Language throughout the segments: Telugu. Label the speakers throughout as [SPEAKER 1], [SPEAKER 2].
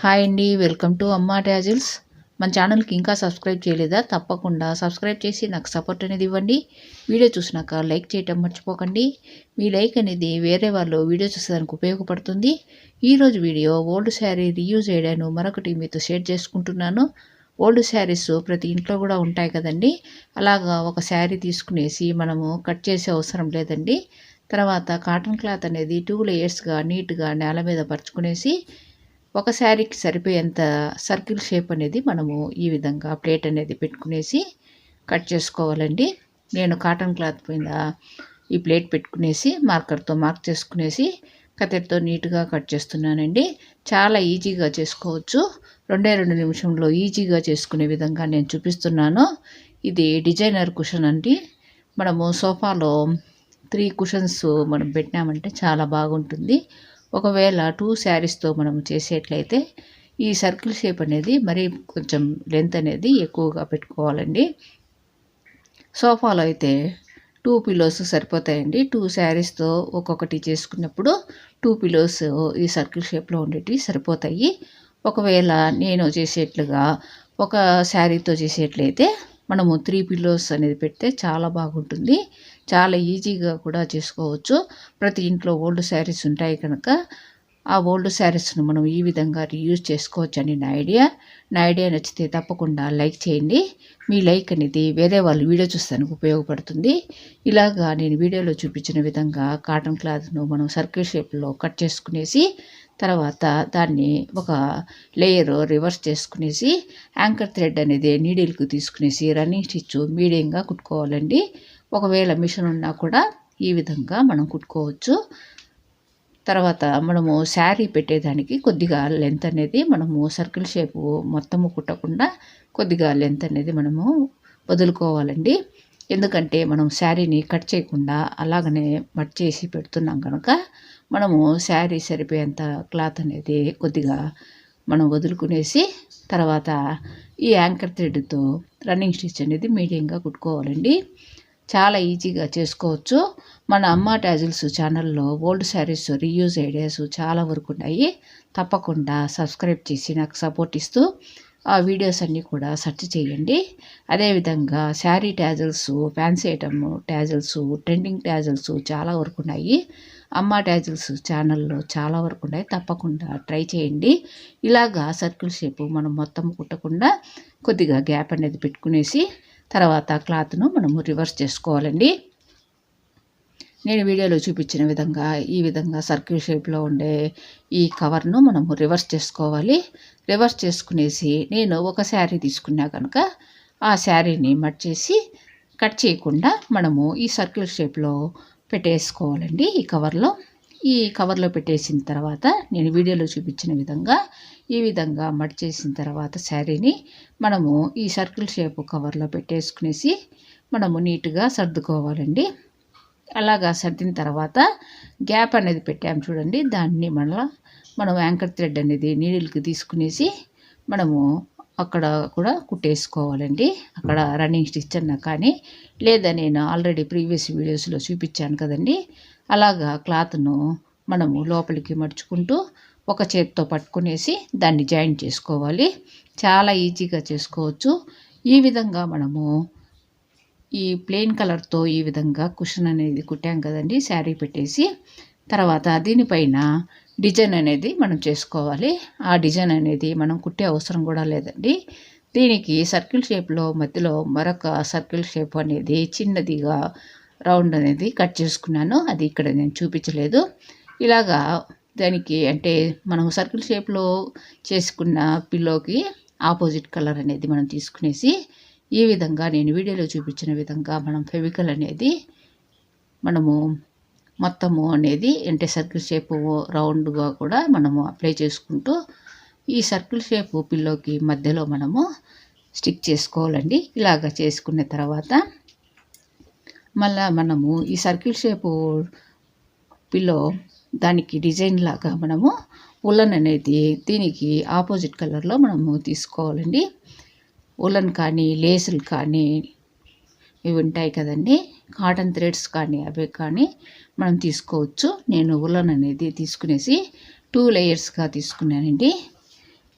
[SPEAKER 1] హాయ్ అండి వెల్కమ్ టు అమ్మా ట్యాజిల్స్. మన ఛానల్కి ఇంకా సబ్స్క్రైబ్ చేయలేదా? తప్పకుండా సబ్స్క్రైబ్ చేసి నాకు సపోర్ట్ అనేది ఇవ్వండి. వీడియో చూసినాక లైక్ చేయటం మర్చిపోకండి. మీ లైక్ అనేది వేరే వాళ్ళు వీడియో చూసేదానికి ఉపయోగపడుతుంది. ఈరోజు వీడియో ఓల్డ్ శారీ రీయూజ్ చేయడాను మరొకటి మీతో షేర్ చేసుకుంటున్నాను. ఓల్డ్ శారీస్ ప్రతి ఇంట్లో కూడా ఉంటాయి కదండి. అలాగా ఒక శారీ తీసుకునేసి మనము కట్ చేసే అవసరం లేదండి. తర్వాత కాటన్ క్లాత్ అనేది టూ లేయర్స్గా నీట్గా నేల మీద పరుచుకునేసి ఒక శారీకి సరిపోయేంత సర్కిల్ షేప్ అనేది మనము ఈ విధంగా ప్లేట్ అనేది పెట్టుకునేసి కట్ చేసుకోవాలండి. నేను కాటన్ క్లాత్ మీద ఈ ప్లేట్ పెట్టుకునేసి మార్కర్తో మార్క్ చేసుకునేసి కత్తెరతో నీట్గా కట్ చేస్తున్నానండి. చాలా ఈజీగా చేసుకోవచ్చు. రెండే రెండు నిమిషంలో ఈజీగా చేసుకునే విధంగా నేను చూపిస్తున్నాను. ఇది డిజైనర్ కుషన్ అండి. మనము సోఫాలో త్రీ కుషన్స్ మనం పెట్టినామంటే చాలా బాగుంటుంది. ఒకవేళ టూ శారీస్తో మనం చేసేట్లయితే ఈ సర్కిల్ షేప్ అనేది మరి కొంచెం లెంత్ అనేది ఎక్కువగా పెట్టుకోవాలండి. సోఫాలో అయితే టూ పిలోస్ సరిపోతాయండి. టూ శారీస్తో ఒక్కొక్కటి చేసుకున్నప్పుడు టూ పిలోస్ ఈ సర్కిల్ షేప్లో ఉండేవి సరిపోతాయి. ఒకవేళ నేను చేసేట్లుగా ఒక శారీతో చేసేట్లయితే మనము త్రీ పిల్లోస్ అనేది పెడితే చాలా బాగుంటుంది. చాలా ఈజీగా కూడా చేసుకోవచ్చు. ప్రతి ఇంట్లో ఓల్డ్ శారీస్ ఉంటాయి కనుక ఆ ఓల్డ్ శారీస్ను మనం ఈ విధంగా రీయూజ్ చేసుకోవచ్చు అని నా ఐడియా నా ఐడియా నచ్చితే తప్పకుండా లైక్ చేయండి. మీ లైక్ అనేది వేరే వాళ్ళు వీడియో చూస్తానికి ఉపయోగపడుతుంది. ఇలాగా నేను వీడియోలో చూపించిన విధంగా కాటన్ క్లాత్ను మనం సర్కిల్ షేప్లో కట్ చేసుకునేసి తర్వాత దాన్ని ఒక లేయర్ రివర్స్ చేసుకునేసి యాంకర్ థ్రెడ్ అనేది నీడిల్కి తీసుకునేసి రన్నింగ్ స్టిచ్ మీడియంగా కుట్టుకోవాలండి. ఒకవేళ మిషన్ ఉన్నా కూడా ఈ విధంగా మనం కుట్టుకోవచ్చు. తర్వాత మనము శారీ పెట్టేదానికి కొద్దిగా లెంత్ అనేది మనము సర్కిల్ షేపు మొత్తము కుట్టకుండా కొద్దిగా లెంత్ అనేది మనము వదులుకోవాలండి. ఎందుకంటే మనం శారీని కట్ చేయకుండా అలాగనే మట్ చేసి పెడుతున్నాం కనుక మనము శారీ సరిపోయేంత క్లాత్ అనేది కొద్దిగా మనం వదులుకునేసి తర్వాత ఈ యాంకర్ థ్రెడ్తో రన్నింగ్ స్టిచ్ అనేది మీడియంగా కుట్టుకోవాలండి. చాలా ఈజీగా చేసుకోవచ్చు. మన అమ్మ టాజిల్స్ ఛానల్లో ఓల్డ్ శారీస్ రీయూజ్ ఐడియాస్ చాలా వరకు ఉన్నాయి. తప్పకుండా సబ్స్క్రైబ్ చేసి నాకు సపోర్ట్ ఇస్తూ ఆ వీడియోస్ అన్నీ కూడా సెర్చ్ చేయండి. అదేవిధంగా sari tassels fancy item tassels trending tassels చాలా వరకు ఉన్నాయి. అమ్మ ట్యాజిల్స్ ఛానల్లో చాలా వరకు ఉన్నాయి. తప్పకుండా ట్రై చేయండి. ఇలాగా సర్కిల్ షేపు మనం మొత్తం కుట్టకుండా కొద్దిగా గ్యాప్ అనేది పెట్టుకునేసి తర్వాత క్లాత్ను మనము రివర్స్ చేసుకోవాలండి. నేను వీడియోలో చూపించిన విధంగా ఈ విధంగా సర్కిల్ షేప్లో ఉండే ఈ కవర్ను మనము రివర్స్ చేసుకోవాలి. రివర్స్ చేసుకునేసి నేను ఒక శారీ తీసుకున్నా కనుక ఆ శారీని మట్ చేసి కట్ చేయకుండా మనము ఈ సర్కిల్ షేప్లో పెట్టేసుకోవాలండి ఈ కవర్లో. ఈ కవర్లో పెట్టేసిన తర్వాత నేను వీడియోలో చూపించిన విధంగా ఈ విధంగా మట్ చేసిన తర్వాత శారీని మనము ఈ సర్కిల్ షేప్ కవర్లో పెట్టేసుకునేసి మనము నీట్గా సర్దుకోవాలండి. అలాగా సర్దిన తర్వాత గ్యాప్ అనేది పెట్టాము చూడండి. దాన్ని మళ్ళీ మనం యాంకర్ థ్రెడ్ అనేది నీడిల్కి తీసుకునేసి మనము అక్కడ కూడా కుట్టేసుకోవాలండి. అక్కడ రన్నింగ్ స్టిచ్ అన్నా కానీ లేదా నేను ఆల్రెడీ ప్రీవియస్ వీడియోస్లో చూపించాను కదండి. అలాగా క్లాత్ను మనము లోపలికి మడుచుకుంటూ ఒక చేతితో పట్టుకునేసి దాన్ని జాయింట్ చేసుకోవాలి. చాలా ఈజీగా చేసుకోవచ్చు. ఈ విధంగా మనము ఈ ప్లెయిన్ కలర్తో ఈ విధంగా కుషన్ అనేది కుట్టాం కదండి శారీ పెట్టేసి. తర్వాత దీనిపైన డిజైన్ అనేది మనం చేసుకోవాలి. ఆ డిజైన్ అనేది మనం కుట్టే అవసరం కూడా లేదండి. దీనికి సర్కిల్ షేప్లో మధ్యలో మరొక సర్కిల్ షేప్ అనేది చిన్నదిగా రౌండ్ అనేది కట్ చేసుకున్నాను. అది ఇక్కడ నేను చూపించలేదు. ఇలాగా దానికి అంటే మనం సర్కిల్ షేప్లో చేసుకున్న పిల్లోకి ఆపోజిట్ కలర్ అనేది మనం తీసుకునేసి ఈ విధంగా నేను వీడియోలో చూపించిన విధంగా మనం ఫెవికల్ అనేది మనము మొత్తము అనేది అంటే సర్కిల్ షేపు రౌండ్గా కూడా మనము అప్లై చేసుకుంటూ ఈ సర్కిల్ షేపు పిల్లోకి మధ్యలో మనము స్టిక్ చేసుకోవాలండి. ఇలాగ చేసుకున్న తర్వాత మళ్ళా మనము ఈ సర్కిల్ షేపు పిల్లో దానికి డిజైన్ లాగా మనము ఉలన్ అనేది దీనికి ఆపోజిట్ కలర్లో మనము తీసుకోవాలండి. ఉలన్ కానీ లేసులు కానీ ఇవి ఉంటాయి కదండి. కాటన్ థ్రెడ్స్ కానీ అవి కానీ మనం తీసుకోవచ్చు. నేను ఉలన్ అనేది తీసుకునేసి టూ లేయర్స్గా తీసుకున్నానండి.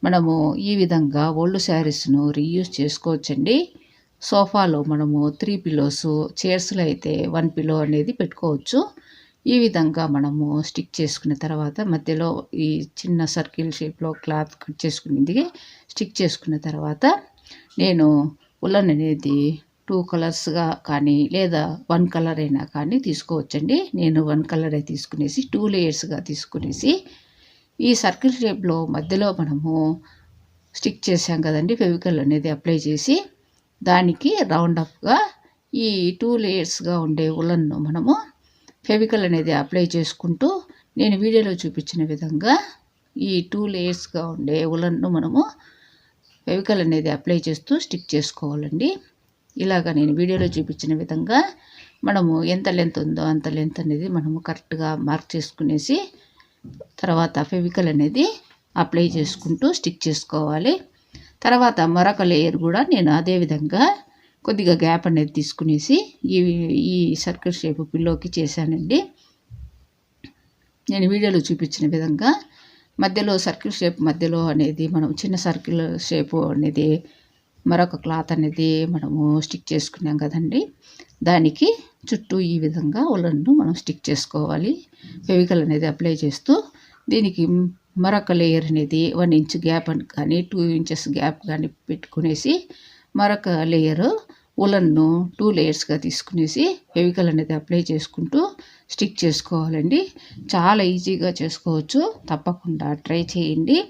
[SPEAKER 1] మనము ఈ విధంగా ఓల్డ్ శారీస్ను రీయూజ్ చేసుకోవచ్చండి. సోఫాలో మనము త్రీ పిలోస్ చైర్స్లో అయితే వన్ పిలో అనేది పెట్టుకోవచ్చు. ఈ విధంగా మనము స్టిక్ చేసుకున్న తర్వాత మధ్యలో ఈ చిన్న సర్కిల్ షేప్లో క్లాత్ కట్ చేసుకునేది స్టిక్ చేసుకున్న తర్వాత నేను ఉల్లన్ అనేది టూ కలర్స్గా కానీ లేదా వన్ కలర్ అయినా కానీ తీసుకోవచ్చండి. నేను వన్ కలరే తీసుకునేసి టూ లేయర్స్గా తీసుకునేసి ఈ సర్కిల్ షేప్లో మధ్యలో మనము స్టిక్ చేసాం కదండి ఫెవికల్ అనేది అప్లై చేసి దానికి రౌండ్ అప్గా ఈ టూ లేయర్స్గా ఉండే ఉలన్ను మనము ఫెవికల్ అనేది అప్లై చేసుకుంటూ నేను వీడియోలో చూపించిన విధంగా ఈ టూ లేయర్స్గా ఉండే ఉలన్ను మనము ఫెవికల్ అనేది అప్లై చేస్తూ స్టిక్ చేసుకోవాలండి. ఇలాగ నేను వీడియోలో చూపించిన విధంగా మనము ఎంత లెంత్ ఉందో అంత లెంత్ అనేది మనము కరెక్ట్గా మార్క్ చేసుకునేసి తర్వాత ఫెవికల్ అనేది అప్లై చేసుకుంటూ స్టిక్ చేసుకోవాలి. తర్వాత మరొక లేయర్ కూడా నేను అదే విధంగా కొద్దిగా గ్యాప్ అనేది తీసుకునేసి ఈ ఈ సర్కిల్ షేప్ పిల్లోకి చేశానండి. నేను వీడియోలో చూపించిన విధంగా మధ్యలో సర్కిల్ షేప్ మధ్యలో అనేది మనం చిన్న సర్కిల్ షేపు అనేది మరొక క్లాత్ అనేది మనము స్టిక్ చేసుకున్నాం కదండి. దానికి చుట్టూ ఈ విధంగా ఉలన్ను మనం స్టిక్ చేసుకోవాలి. ఫెవికల్ అనేది అప్లై చేస్తూ దీనికి మరొక లేయర్ అనేది వన్ ఇంచ్ గ్యాప్ అని కానీ టూ ఇంచెస్ గ్యాప్ కానీ పెట్టుకునేసి మరొక లేయరు ఉలన్ను టూ లేయర్స్గా తీసుకునేసి ఫెవికల్ అనేది అప్లై చేసుకుంటూ స్టిక్ చేసుకోవాలండి. చాలా ఈజీగా చేసుకోవచ్చు. తప్పకుండా ట్రై చేయండి.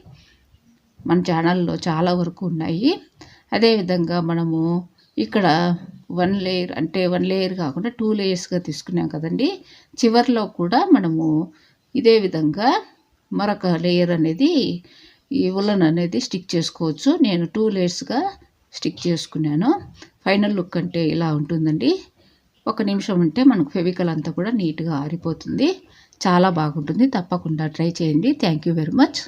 [SPEAKER 1] మన ఛానల్లో చాలా వరకు ఉన్నాయి. అదేవిధంగా మనము ఇక్కడ వన్ లేయర్ అంటే వన్ లేయర్ కాకుండా టూ లేయర్స్గా తీసుకున్నాం కదండి. చివరిలో కూడా మనము ఇదే విధంగా మరొక లేయర్ అనేది ఈ ఉలన్ అనేది స్టిక్ చేసుకోవచ్చు. నేను టూ లేయర్స్గా స్టిక్ చేసుకున్నాను. ఫైనల్ లుక్ అంటే ఇలా ఉంటుందండి. ఒక నిమిషం ఉంటే మనకు ఫెవికల్ అంతా కూడా నీట్గా ఆరిపోతుంది. చాలా బాగుంటుంది. తప్పకుండా ట్రై చేయండి. Thank you very much.